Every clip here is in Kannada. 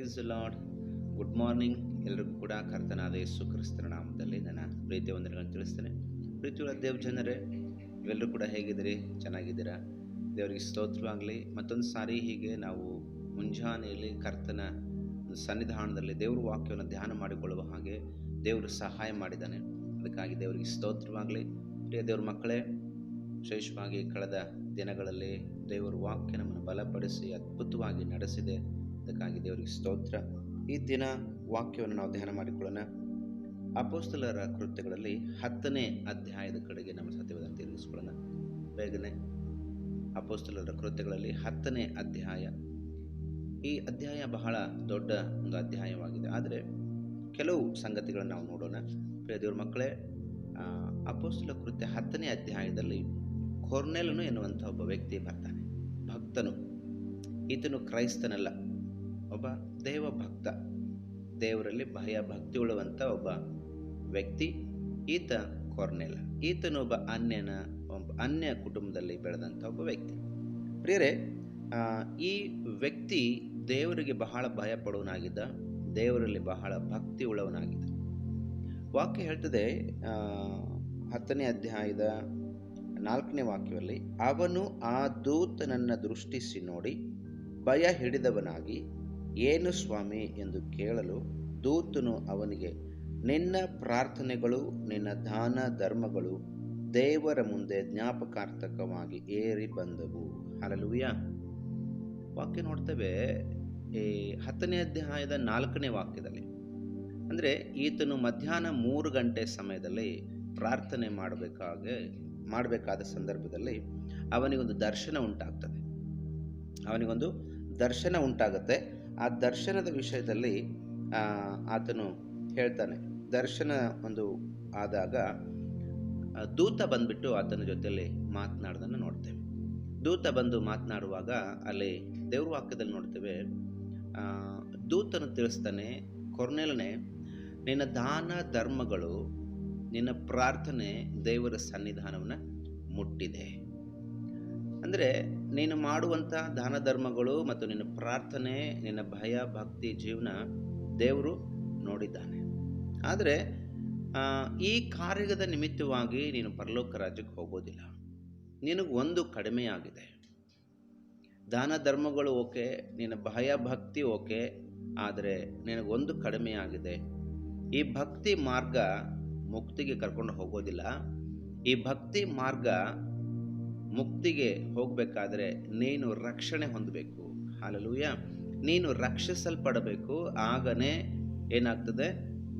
ಪ್ರೈಸ್ ಲಾರ್ಡ್ ಗುಡ್ ಮಾರ್ನಿಂಗ್ ಎಲ್ರಿಗೂ ಕೂಡ ಕರ್ತನಾದ ಯೇಸು ಕ್ರಿಸ್ತನ ನಾಮದಲ್ಲಿ ನನ್ನ ಪ್ರೀತಿ ವಂದನೆಗಳನ್ನು ತಿಳಿಸ್ತೇನೆ. ಪ್ರೀತಿಯುಳ್ಳ ದೇವ್ ಜನರೇ ಇವೆಲ್ಲರೂ ಕೂಡ ಹೇಗಿದ್ದೀರಿ? ಚೆನ್ನಾಗಿದ್ದೀರಾ? ದೇವರಿಗೆ ಸ್ತೋತ್ರವಾಗಲಿ. ಮತ್ತೊಂದು ಸಾರಿ ಹೀಗೆ ನಾವು ಮುಂಜಾನೆಯಲ್ಲಿ ಕರ್ತನ ಸನ್ನಿಧಾನದಲ್ಲಿ ದೇವ್ರ ವಾಕ್ಯವನ್ನು ಧ್ಯಾನ ಮಾಡಿಕೊಳ್ಳುವ ಹಾಗೆ ದೇವರು ಸಹಾಯ ಮಾಡಿದ್ದಾನೆ. ಅದಕ್ಕಾಗಿ ದೇವರಿಗೆ ಸ್ತೋತ್ರವಾಗಲಿ. ಪ್ರಿಯ ದೇವ್ರ ಮಕ್ಕಳೇ, ವಿಶೇಷವಾಗಿ ಕಳೆದ ದಿನಗಳಲ್ಲಿ ದೇವರ ವಾಕ್ಯ ನಮ್ಮನ್ನು ಬಲಪಡಿಸಿ ಅದ್ಭುತವಾಗಿ ನಡೆಸಿದೆ. ಅದಕ್ಕಾಗಿ ದೇವರಿಗೆ ಸ್ತೋತ್ರ. ಈ ದಿನ ವಾಕ್ಯವನ್ನು ನಾವು ಧ್ಯಾನ ಮಾಡಿಕೊಳ್ಳೋಣ. ಅಪೋಸ್ತಲರ ಕೃತ್ಯಗಳಲ್ಲಿ ಹತ್ತನೇ ಅಧ್ಯಾಯದ ಕಡೆಗೆ ನಮ್ಮ ಸತ್ಯವನ್ನು ತಿರುಗಿಸ್ಕೊಳ್ಳೋಣ. ಬೇಗನೆ. ಅಪೋಸ್ತಲರ ಕೃತ್ಯಗಳಲ್ಲಿ ಹತ್ತನೇ ಅಧ್ಯಾಯ. ಈ ಅಧ್ಯಾಯ ಬಹಳ ದೊಡ್ಡ ಒಂದು ಅಧ್ಯಾಯವಾಗಿದೆ. ಆದರೆ ಕೆಲವು ಸಂಗತಿಗಳನ್ನು ನಾವು ನೋಡೋಣ. ಪ್ರಿಯ ದೇವ್ರ ಮಕ್ಕಳೇ ಅಪೋಸ್ತಲ ಕೃತ್ಯ ಹತ್ತನೇ ಅಧ್ಯಾಯದಲ್ಲಿ ಕೊರ್ನೆಲನು ಎನ್ನುವಂಥ ಒಬ್ಬ ವ್ಯಕ್ತಿ ಬರ್ತಾನೆ. ಭಕ್ತನು. ಈತನು ಕ್ರೈಸ್ತನಲ್ಲ. ಒಬ್ಬ ದೇವ ಭಕ್ತ. ದೇವರಲ್ಲಿ ಭಯ ಭಕ್ತಿ ಉಳ್ಳುವಂಥ ಒಬ್ಬ ವ್ಯಕ್ತಿ. ಈತ ಕೊರ್ನೆಲ. ಈತನೊಬ್ಬ ಅನ್ಯನ, ಒಬ್ಬ ಅನ್ಯ ಕುಟುಂಬದಲ್ಲಿ ಬೆಳೆದಂಥ ಒಬ್ಬ ವ್ಯಕ್ತಿ. ಪ್ರಿಯರೇ ಈ ವ್ಯಕ್ತಿ ದೇವರಿಗೆ ಬಹಳ ಭಯ ಪಡುವನಾಗಿದ್ದ, ದೇವರಲ್ಲಿ ಬಹಳ ಭಕ್ತಿ ಉಳ್ಳವನಾಗಿದ್ದ ವಾಕ್ಯ ಹೇಳ್ತದೆ ಹತ್ತನೇ ಅಧ್ಯಾಯದ ನಾಲ್ಕನೇ ವಾಕ್ಯದಲ್ಲಿ, ಅವನು ಆ ದೂತನನ್ನು ದೃಷ್ಟಿಸಿ ನೋಡಿ ಭಯ ಹಿಡಿದವನಾಗಿ ಏನು ಸ್ವಾಮಿ ಎಂದು ಕೇಳಲು ದೂತನು ಅವನಿಗೆ, ನಿನ್ನ ಪ್ರಾರ್ಥನೆಗಳು, ನಿನ್ನ ದಾನ ಧರ್ಮಗಳು ದೇವರ ಮುಂದೆ ಜ್ಞಾಪಕಾರ್ಥಕವಾಗಿ ಏರಿ ಬಂದವು. ಹಲಲುಯ್ಯ ವಾಕ್ಯ ನೋಡ್ತೇವೆ, ಈ ಹತ್ತನೇ ಅಧ್ಯಾಯದ ನಾಲ್ಕನೇ ವಾಕ್ಯದಲ್ಲಿ. ಅಂದರೆ ಈತನು ಮಧ್ಯಾಹ್ನ ಮೂರು ಗಂಟೆ ಸಮಯದಲ್ಲಿ ಪ್ರಾರ್ಥನೆ ಮಾಡಬೇಕಾಗೆ, ಮಾಡಬೇಕಾದ ಸಂದರ್ಭದಲ್ಲಿ ಅವನಿಗೊಂದು ದರ್ಶನ ಉಂಟಾಗ್ತದೆ. ಅವನಿಗೊಂದು ದರ್ಶನ ಉಂಟಾಗುತ್ತೆ. ಆ ದರ್ಶನದ ವಿಷಯದಲ್ಲಿ ಆತನು ಹೇಳ್ತಾನೆ. ದರ್ಶನ ಒಂದು ಆದಾಗ ದೂತ ಬಂದ್ಬಿಟ್ಟು ಆತನ ಜೊತೆಯಲ್ಲಿ ಮಾತನಾಡೋದನ್ನು ನೋಡ್ತೇವೆ. ದೂತ ಬಂದು ಮಾತನಾಡುವಾಗ ಅಲ್ಲಿ ದೇವ್ರವಾಕ್ಯದಲ್ಲಿ ನೋಡ್ತೇವೆ ದೂತನು ತಿಳಿಸ್ತಾನೆ, ಕೊರ್ನೆಲನೆ, ನಿನ್ನ ದಾನ ಧರ್ಮಗಳು ನಿನ್ನ ಪ್ರಾರ್ಥನೆ ದೇವರ ಸನ್ನಿಧಾನವನ್ನು ಮುಟ್ಟಿದೆ. ಅಂದರೆ ನೀನು ಮಾಡುವಂಥ ದಾನ ಧರ್ಮಗಳು ಮತ್ತು ನಿನ್ನ ಪ್ರಾರ್ಥನೆ, ನಿನ್ನ ಭಯ, ಭಕ್ತಿ, ಜೀವನ ದೇವರು ನೋಡಿದ್ದಾನೆ. ಆದರೆ ಈ ಕಾರ್ಯದ ನಿಮಿತ್ತವಾಗಿ ನೀನು ಪರಲೋಕ ರಾಜ್ಯಕ್ಕೆ ಹೋಗೋದಿಲ್ಲ. ನಿನಗೆ ಒಂದು ಕಡಿಮೆಯಾಗಿದೆ ದಾನ ಧರ್ಮಗಳು ಓಕೆ, ನಿನ್ನ ಭಯ, ಭಕ್ತಿ ಓಕೆ, ಆದರೆ ನಿನಗೊಂದು ಕಡಿಮೆಯಾಗಿದೆ ಈ ಭಕ್ತಿ ಮಾರ್ಗ ಮುಕ್ತಿಗೆ ಕರ್ಕೊಂಡು ಹೋಗೋದಿಲ್ಲ. ಈ ಭಕ್ತಿ ಮಾರ್ಗ ಮುಕ್ತಿಗೆ ಹೋಗಬೇಕಾದ್ರೆ ನೀನು ರಕ್ಷಣೆ ಹೊಂದಬೇಕು. ಹಾಲಲೂಯ. ನೀನು ರಕ್ಷಿಸಲ್ಪಡಬೇಕು. ಆಗನೇ ಏನಾಗ್ತದೆ?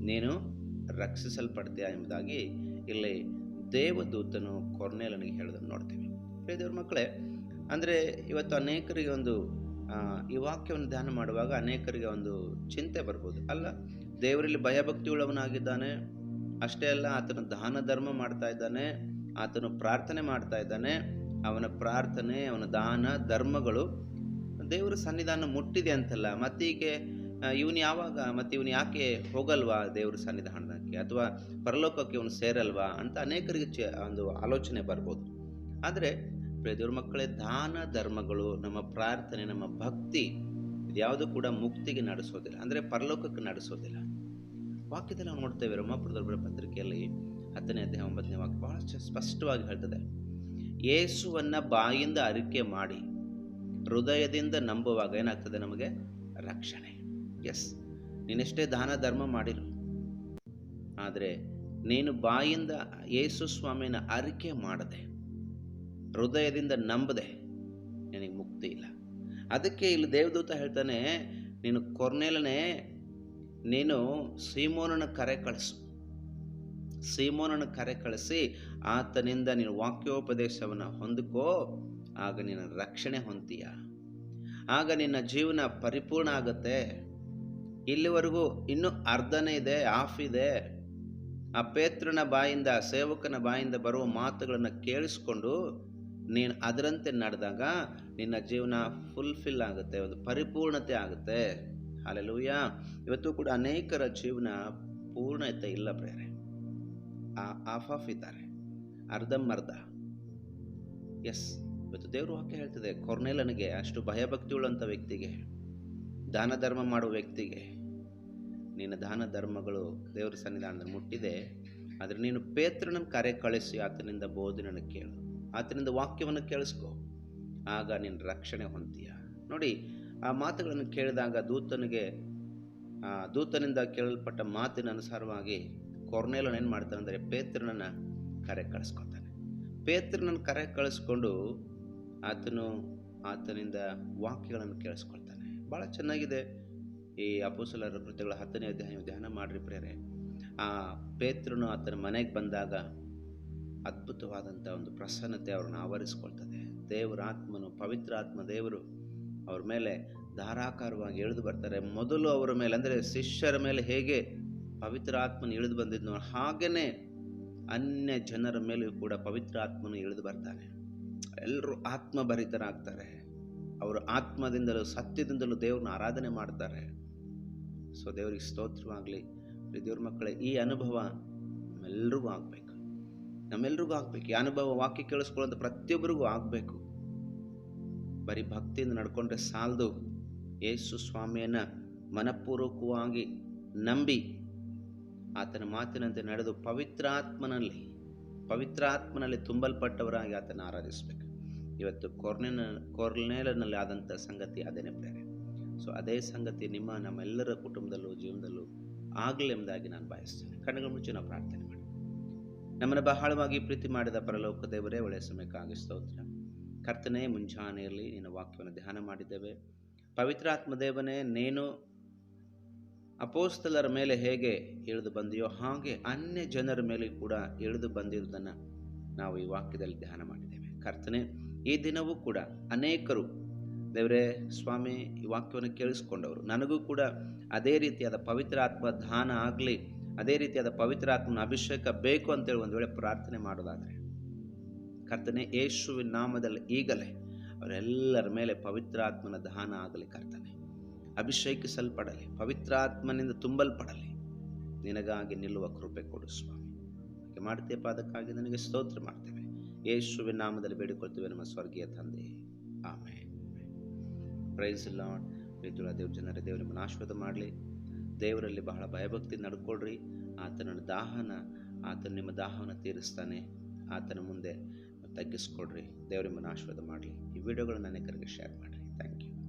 ನೀನು ರಕ್ಷಿಸಲ್ಪಡ್ತೀಯ ಎಂಬುದಾಗಿ ಇಲ್ಲಿ ದೇವದೂತನು ಕೊರ್ನೆಲನಿಗೆ ಹೇಳೋದನ್ನು ನೋಡ್ತೀವಿ. ದೇವ್ರ ಮಕ್ಕಳೇ, ಅಂದರೆ ಇವತ್ತು ಅನೇಕರಿಗೆ ಒಂದು ಈ ವಾಕ್ಯವನ್ನು ಧ್ಯಾನ ಮಾಡುವಾಗ ಅನೇಕರಿಗೆ ಒಂದು ಚಿಂತೆ ಬರ್ಬೋದು. ಅಲ್ಲ, ದೇವರಲ್ಲಿ ಭಯಭಕ್ತಿ ಉಳ್ಳವನಾಗಿದ್ದಾನೆ ಅಷ್ಟೇ ಅಲ್ಲ, ಆತನು ದಾನ ಧರ್ಮ ಮಾಡ್ತಾ ಇದ್ದಾನೆ. ಆತನು ಪ್ರಾರ್ಥನೆ ಮಾಡ್ತಾ ಇದ್ದಾನೆ. ಅವನ ಪ್ರಾರ್ಥನೆ, ಅವನ ದಾನ, ಧರ್ಮಗಳು ದೇವರ ಸನ್ನಿಧಾನ ಮುಟ್ಟಿದೆ ಅಂತಲ್ಲ. ಮತ್ತೀಗೆ ಇವನು ಯಾವಾಗ, ಮತ್ತು ಇವನು ಯಾಕೆ ಹೋಗಲ್ವಾ ದೇವರ ಸನ್ನಿಧಾನಕ್ಕೆ? ಅಥವಾ ಪರಲೋಕಕ್ಕೆ ಇವನು ಸೇರಲ್ವಾ ಅಂತ ಅನೇಕರಿಗೆ ಚ, ಒಂದು ಆಲೋಚನೆ ಬರ್ಬೋದು. ಆದರೆ ದೇವ್ರ ಮಕ್ಕಳೇ, ದಾನ, ಧರ್ಮಗಳು ನಮ್ಮ ಪ್ರಾರ್ಥನೆ, ನಮ್ಮ ಭಕ್ತಿ ಇದ್ಯಾವುದು ಕೂಡ ಮುಕ್ತಿಗೆ ನಡೆಸೋದಿಲ್ಲ. ಅಂದರೆ ಪರಲೋಕಕ್ಕೆ ನಡೆಸೋದಿಲ್ಲ. ವಾಕ್ಯದಲ್ಲಿ ನಾವು ನೋಡ್ತೇವೆ ರೋಮಾಪುರದೊಬ್ಬರ ಪತ್ರಿಕೆಯಲ್ಲಿ ಹತ್ತನೇ ಅಧ್ಯಾಯ ಒಂಬತ್ತನೇ ವಾಕ್ಯ ಬಹಳ ಸ್ಪಷ್ಟವಾಗಿ ಹೇಳ್ತದೆ. ಯೇಸುವನ್ನ ಬಾಯಿಂದ ಅರಿಕೆ ಮಾಡಿ ಹೃದಯದಿಂದ ನಂಬುವಾಗ ಏನಾಗ್ತದೆ ನಮಗೆ? ರಕ್ಷಣೆ. ಎಸ್ ನೀನೆಷ್ಟೇ ದಾನ ಧರ್ಮ ಮಾಡಿರು ಆದರೆ ನೀನು ಬಾಯಿಂದ ಯೇಸು ಸ್ವಾಮಿನ ಅರಿಕೆ ಮಾಡದೆ, ಹೃದಯದಿಂದ ನಂಬದೆ ನಿನಗೆ ಮುಕ್ತಿ ಇಲ್ಲ. ಅದಕ್ಕೆ ಇಲ್ಲಿ ದೇವದೂತ ಹೇಳ್ತಾನೆ, ನೀನು ಕೊರ್ನೆಲನೇ, ನೀನು ಸೀಮೋನನ ಕರೆ ಕಳಿಸು. ಸೀಮೋನನ ಕರೆ ಕಳಿಸಿ ಆತನಿಂದ ನೀನು ವಾಕ್ಯೋಪದೇಶವನ್ನು ಹೊಂದಿಕೋ, ಆಗ ನಿನ್ನ ರಕ್ಷಣೆ ಹೊಂತೀಯ ಆಗ ನಿನ್ನ ಜೀವನ ಪರಿಪೂರ್ಣ ಆಗುತ್ತೆ. ಇಲ್ಲಿವರೆಗೂ ಇನ್ನೂ ಅರ್ಧನೇ ಇದೆ ಆಫ್ ಇದೆ. ಆ ಪೇತ್ರನ ಬಾಯಿಂದ ಸೇವಕನ ಬಾಯಿಂದ ಬರುವ ಮಾತುಗಳನ್ನು ಕೇಳಿಸ್ಕೊಂಡು ನೀನು ಅದರಂತೆ ನಡೆದಾಗ ನಿನ್ನ ಜೀವನ ಫುಲ್ಫಿಲ್ ಆಗುತ್ತೆ, ಒಂದು ಪರಿಪೂರ್ಣತೆ ಆಗುತ್ತೆ. ಅಲ್ಲೆಲ್ಲೂಯ್ಯ ಇವತ್ತು ಕೂಡ ಅನೇಕರ ಜೀವನ ಪೂರ್ಣತೆ ಇಲ್ಲ ಪ್ರೇರೆ ಆಫ್ ಆಫ್ ಇದ್ದಾರೆ. ಅರ್ಧಂಬರ್ಧ ಎಸ್, ಇವತ್ತು ದೇವರು ವಾಕ್ಯ ಹೇಳ್ತದೆ ಕೊರ್ನೇಲನಿಗೆ ಅಷ್ಟು ಭಯಭಕ್ತಿ ಉಳ್ಳಂಥ ವ್ಯಕ್ತಿಗೆ, ದಾನ ಧರ್ಮ ಮಾಡುವ ವ್ಯಕ್ತಿಗೆ. ನಿನ್ನ ದಾನ ಧರ್ಮಗಳು ದೇವರ ಸನ್ನಿಧಾನದಲ್ಲಿ ಮುಟ್ಟಿದೆ, ಆದರೆ ನೀನು ಪೇತ್ರನ ಕರೆ ಕಳಿಸಿ ಆತನಿಂದ ಬೋಧನೆಯನ್ನು ಕೇಳು. ಆತನಿಂದ ವಾಕ್ಯವನ್ನು ಕೇಳಿಸ್ಕೊ. ಆಗ ನಿನ್ನ ರಕ್ಷಣೆ ಹೊಂತೀಯ ನೋಡಿ, ಆ ಮಾತುಗಳನ್ನು ಕೇಳಿದಾಗ ದೂತನಿಗೆ ದೂತನಿಂದ ಕೇಳಲ್ಪಟ್ಟ ಮಾತಿನ ಅನುಸಾರವಾಗಿ ಕೊರ್ನೇಲನ್ ಏನು ಮಾಡ್ತಾನೆ ಅಂದರೆ ಪೇತ್ರನನ್ನು ಕರೆ ಕಳಿಸ್ಕೊತಾನೆ. ಪೇತ್ರನನ್ನು ಕರೆ ಕಳಿಸ್ಕೊಂಡು ಆತನು ಆತನಿಂದ ವಾಕ್ಯಗಳನ್ನು ಕೇಳಿಸ್ಕೊಳ್ತಾನೆ. ಭಾಳ ಚೆನ್ನಾಗಿದೆ. ಈ ಅಪೋಸಲರ ಕೃತಿಗಳ ಹತ್ತನೇ ಅಧ್ಯಾಯ ಧ್ಯಾನ ಮಾಡ್ರಿ ಪ್ರೇರೆ ಆ ಪೇತ್ರನು ಆತನ ಮನೆಗೆ ಬಂದಾಗ ಅದ್ಭುತವಾದಂಥ ಒಂದು ಪ್ರಸನ್ನತೆ ಅವ್ರನ್ನ ಆವರಿಸ್ಕೊಳ್ತದೆ. ದೇವರ ಆತ್ಮನು, ಪವಿತ್ರ ಆತ್ಮ ದೇವರು ಅವ್ರ ಮೇಲೆ ಧಾರಾಕಾರವಾಗಿ ಇಳಿದು ಬರ್ತಾರೆ. ಮೊದಲು ಅವರ ಮೇಲೆ, ಅಂದರೆ ಶಿಷ್ಯರ ಮೇಲೆ ಹೇಗೆ ಪವಿತ್ರ ಆತ್ಮನ ಇಳಿದು ಬಂದಿದ್ನೋ ಹಾಗೇನೆ ಅನ್ಯ ಜನರ ಮೇಲೂ ಕೂಡ ಪವಿತ್ರ ಆತ್ಮನು ಇಳಿದು ಬರ್ತಾನೆ. ಎಲ್ಲರೂ ಆತ್ಮಭರಿತರಾಗ್ತಾರೆ. ಅವರು ಆತ್ಮದಿಂದಲೂ ಸತ್ಯದಿಂದಲೂ ದೇವ್ರನ್ನ ಆರಾಧನೆ ಮಾಡ್ತಾರೆ. ಸೊ ದೇವರಿಗೆ ಸ್ತೋತ್ರವಾಗಲಿ ದೇವ್ರ ಮಕ್ಕಳ, ಈ ಅನುಭವ ನಮ್ಮೆಲ್ರಿಗೂ ಆಗಬೇಕು. ನಮ್ಮೆಲ್ರಿಗೂ ಆಗಬೇಕು. ಈ ಅನುಭವ ವಾಕ್ಯ ಕೇಳಿಸ್ಕೊಳ್ಳೋದು ಪ್ರತಿಯೊಬ್ಬರಿಗೂ ಆಗಬೇಕು. ಬರೀ ಭಕ್ತಿಯಿಂದ ನಡ್ಕೊಂಡ್ರೆ ಸಾಲದು. ಯೇಸು ಸ್ವಾಮಿಯನ್ನು ಮನಪೂರ್ವಕವಾಗಿ ನಂಬಿ ಆತನ ಮಾತಿನಂತೆ ನಡೆದು ಪವಿತ್ರಾತ್ಮನಲ್ಲಿ ಪವಿತ್ರಾತ್ಮನಲ್ಲಿ ತುಂಬಲ್ಪಟ್ಟವರಾಗಿ ಆತನ ಆರಾಧಿಸಬೇಕು. ಇವತ್ತು ಕೊರ್ನೆನ, ಕೊರ್ನೇಲನಲ್ಲಿ ಆದಂಥ ಸಂಗತಿ ಅದೇನೇ ಪ್ರೇರೆ ಸೊ ಅದೇ ಸಂಗತಿ ನಿಮ್ಮ, ನಮ್ಮೆಲ್ಲರ ಕುಟುಂಬದಲ್ಲೂ, ಜೀವನದಲ್ಲೂ ಆಗಲಿ ಎಂಬುದಾಗಿ ನಾನು ಬಯಸ್ತೇನೆ ಕಣ್ಣುಗಳ ಮುಂಚೆ ನಾವು ಪ್ರಾರ್ಥನೆ ಮಾಡಿ ನಮ್ಮನ್ನು ಬಹಳವಾಗಿ ಪ್ರೀತಿ ಮಾಡಿದ ಪರಲೋಕ ದೇವರೇ, ಒಳ್ಳೆಯ ಸಮಯಕ್ಕಾಗಿ ಸ್ತೋತ್ರ. ಕರ್ತನೇ, ಮುಂಜಾನೆಯಲ್ಲಿ ನಿನ್ನ ವಾಕ್ಯವನ್ನು ಧ್ಯಾನ ಮಾಡಿದ್ದೇವೆ. ಪವಿತ್ರಾತ್ಮ ದೇವನೇ, ನೀನು ಅಪೋಸ್ತಲರ ಮೇಲೆ ಹೇಗೆ ಇಳಿದು ಬಂದಿಯೋ ಹಾಗೆ ಅನ್ಯ ಜನರ ಮೇಲೆ ಕೂಡ ಇಳಿದು ಬಂದಿರುವುದನ್ನು ನಾವು ಈ ವಾಕ್ಯದಲ್ಲಿ ಧ್ಯಾನ ಮಾಡಿದ್ದೇವೆ. ಕರ್ತನೆ, ಈ ದಿನವೂ ಕೂಡ ಅನೇಕರು, ದೇವರೇ, ಸ್ವಾಮಿ, ಈ ವಾಕ್ಯವನ್ನು ಕೇಳಿಸ್ಕೊಂಡವರು, ನನಗೂ ಕೂಡ ಅದೇ ರೀತಿಯಾದ ಪವಿತ್ರಾತ್ಮ ದಾನ ಆಗಲಿ, ಅದೇ ರೀತಿಯಾದ ಪವಿತ್ರಾತ್ಮನ ಅಭಿಷೇಕ ಬೇಕು ಅಂತೇಳಿ ಒಂದು ವೇಳೆ ಪ್ರಾರ್ಥನೆ ಮಾಡೋದಾದರೆ, ಕರ್ತನೆ, ಯೇಸುವಿನ ನಾಮದಲ್ಲಿ ಈಗಲೇ ಅವರೆಲ್ಲರ ಮೇಲೆ ಪವಿತ್ರಾತ್ಮನ ದಾನ ಆಗಲಿ ಕರ್ತನೆ. ಅಭಿಷೇಕಿಸಲ್ಪಡಲಿ, ಪವಿತ್ರಾತ್ಮನಿಂದ ತುಂಬಲ್ಪಡಲಿ. ನಿನಗಾಗಿ ನಿಲ್ಲುವ ಕೃಪೆ ಕೊಡು ಸ್ವಾಮಿ. ಹಾಗೆ ಮಾಡ್ತೇವೆ ಅದಕ್ಕಾಗಿ ನನಗೆ ಸ್ತೋತ್ರ ಮಾಡ್ತೇವೆ. ಯೇಸುವಿನ ನಾಮದಲ್ಲಿ ಬೇಡಿಕೊಳ್ತೇವೆ ನಮ್ಮ ಸ್ವರ್ಗೀಯ ತಂದೆ. ಆಮೇಲೆ ಪ್ರೈಸ್ ಲಾರ್ಡ್ ಪ್ರೀತುಳ ಜನರ, ದೇವರು ನಿಮ್ಮನ್ನು ಮಾಡಲಿ. ದೇವರಲ್ಲಿ ಬಹಳ ಭಯಭಕ್ತಿ ನಡ್ಕೊಳ್ರಿ. ಆತನ ದಾಹನ, ಆತನು ನಿಮ್ಮ ದಾಹವನ್ನು ತೀರಿಸ್ತಾನೆ. ಆತನ ಮುಂದೆ ತಗ್ಗಿಸ್ಕೊಡ್ರಿ ದೇವ್ರ ನಿಮ್ಮನ್ನು ಆಶೀರ್ವಾದ ಮಾಡಲಿ. ಈ ವಿಡಿಯೋಗಳನ್ನ ಅನೇಕರಿಗೆ ಶೇರ್ ಮಾಡಿರಿ. Thank you